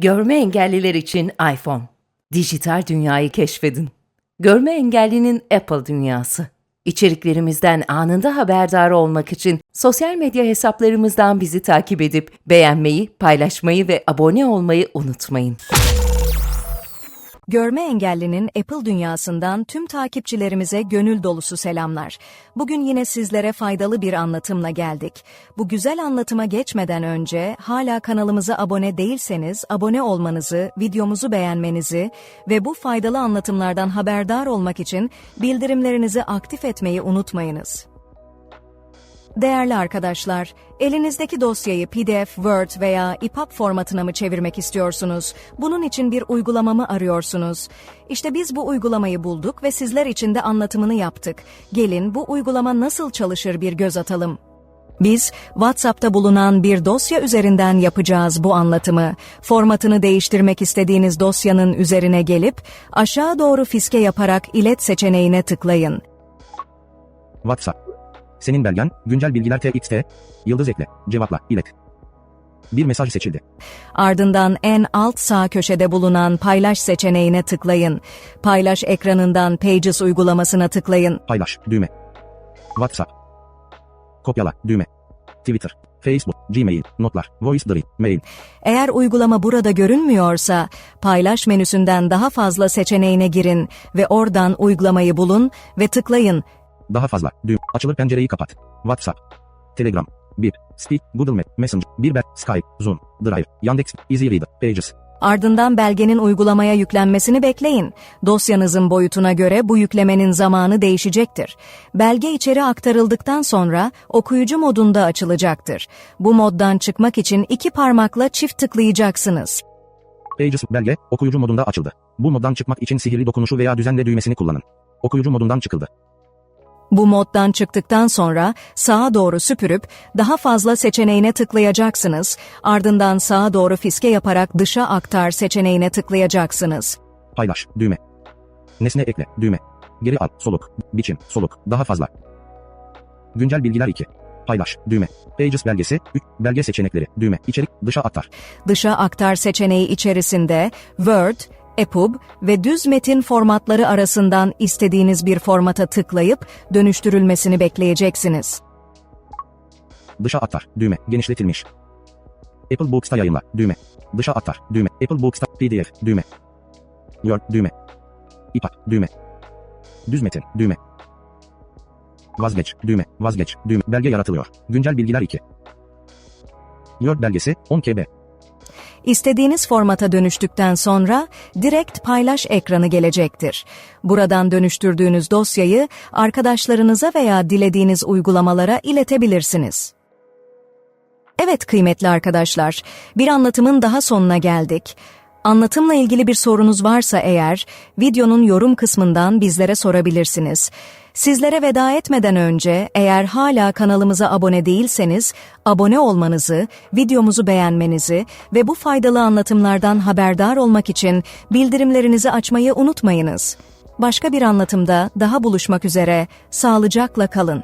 Görme engelliler için iPhone. Dijital dünyayı keşfedin. Görme engellinin Apple dünyası. İçeriklerimizden anında haberdar olmak için sosyal medya hesaplarımızdan bizi takip edip beğenmeyi, paylaşmayı ve abone olmayı unutmayın. Görme engellinin Apple dünyasından tüm takipçilerimize gönül dolusu selamlar. Bugün yine sizlere faydalı bir anlatımla geldik. Bu güzel anlatıma geçmeden önce hala kanalımıza abone değilseniz abone olmanızı, videomuzu beğenmenizi ve bu faydalı anlatımlardan haberdar olmak için bildirimlerinizi aktif etmeyi unutmayınız. Değerli arkadaşlar, elinizdeki dosyayı PDF, Word veya EPUB formatına mı çevirmek istiyorsunuz? Bunun için bir uygulama mı arıyorsunuz? İşte biz bu uygulamayı bulduk ve sizler için de anlatımını yaptık. Gelin bu uygulama nasıl çalışır bir göz atalım. Biz WhatsApp'ta bulunan bir dosya üzerinden yapacağız bu anlatımı. Formatını değiştirmek istediğiniz dosyanın üzerine gelip aşağı doğru fiske yaparak ilet seçeneğine tıklayın. WhatsApp. Senin belgen, güncel bilgiler TXT, yıldız ekle, cevapla, ilet. Bir mesaj seçildi. Ardından en alt sağ köşede bulunan paylaş seçeneğine tıklayın. Paylaş ekranından Pages uygulamasına tıklayın. Paylaş, düğme. WhatsApp. Kopyala, düğme. Twitter, Facebook, Gmail, notlar, VoiceDream, mail. Eğer uygulama burada görünmüyorsa, paylaş menüsünden daha fazla seçeneğine girin ve oradan uygulamayı bulun ve tıklayın. Daha fazla, düğme. Açılır pencereyi kapat. WhatsApp. Telegram. 1. Speak, Google Map, Messenger, Birber, Skype, Zoom, Drive, Yandex, EasyReader, Pages. Ardından belgenin uygulamaya yüklenmesini bekleyin. Dosyanızın boyutuna göre bu yüklemenin zamanı değişecektir. Belge içeri aktarıldıktan sonra okuyucu modunda açılacaktır. Bu moddan çıkmak için iki parmakla çift tıklayacaksınız. Pages, belge, okuyucu modunda açıldı. Bu moddan çıkmak için sihirli dokunuşu veya düzenle düğmesini kullanın. Okuyucu modundan çıkıldı. Bu moddan çıktıktan sonra sağa doğru süpürüp daha fazla seçeneğine tıklayacaksınız. Ardından sağa doğru fiske yaparak dışa aktar seçeneğine tıklayacaksınız. Paylaş, düğme. Nesne ekle, düğme. Geri al, soluk, biçim, soluk, daha fazla. Güncel bilgiler 2. Paylaş, düğme. Pages belgesi, 3. Belge seçenekleri, düğme. İçerik, dışa aktar. Dışa aktar seçeneği içerisinde Word, EPUB ve düz metin formatları arasından istediğiniz bir formata tıklayıp dönüştürülmesini bekleyeceksiniz. Dışa aktar, düğme. Genişletilmiş. Apple Books'ta yayınla, düğme. Dışa aktar, düğme. Apple Books'ta PDF, düğme. Word, düğme. İPA, düğme. Düz metin, düğme. Vazgeç, düğme, vazgeç, düğme. Belge yaratılıyor. Güncel bilgiler 2. Word belgesi, 10 KB. İstediğiniz formata dönüştükten sonra direkt paylaş ekranı gelecektir. Buradan dönüştürdüğünüz dosyayı arkadaşlarınıza veya dilediğiniz uygulamalara iletebilirsiniz. Evet kıymetli arkadaşlar, bir anlatımın daha sonuna geldik. Anlatımla ilgili bir sorunuz varsa eğer, videonun yorum kısmından bizlere sorabilirsiniz. Sizlere veda etmeden önce eğer hala kanalımıza abone değilseniz, abone olmanızı, videomuzu beğenmenizi ve bu faydalı anlatımlardan haberdar olmak için bildirimlerinizi açmayı unutmayınız. Başka bir anlatımda daha buluşmak üzere, sağlıcakla kalın.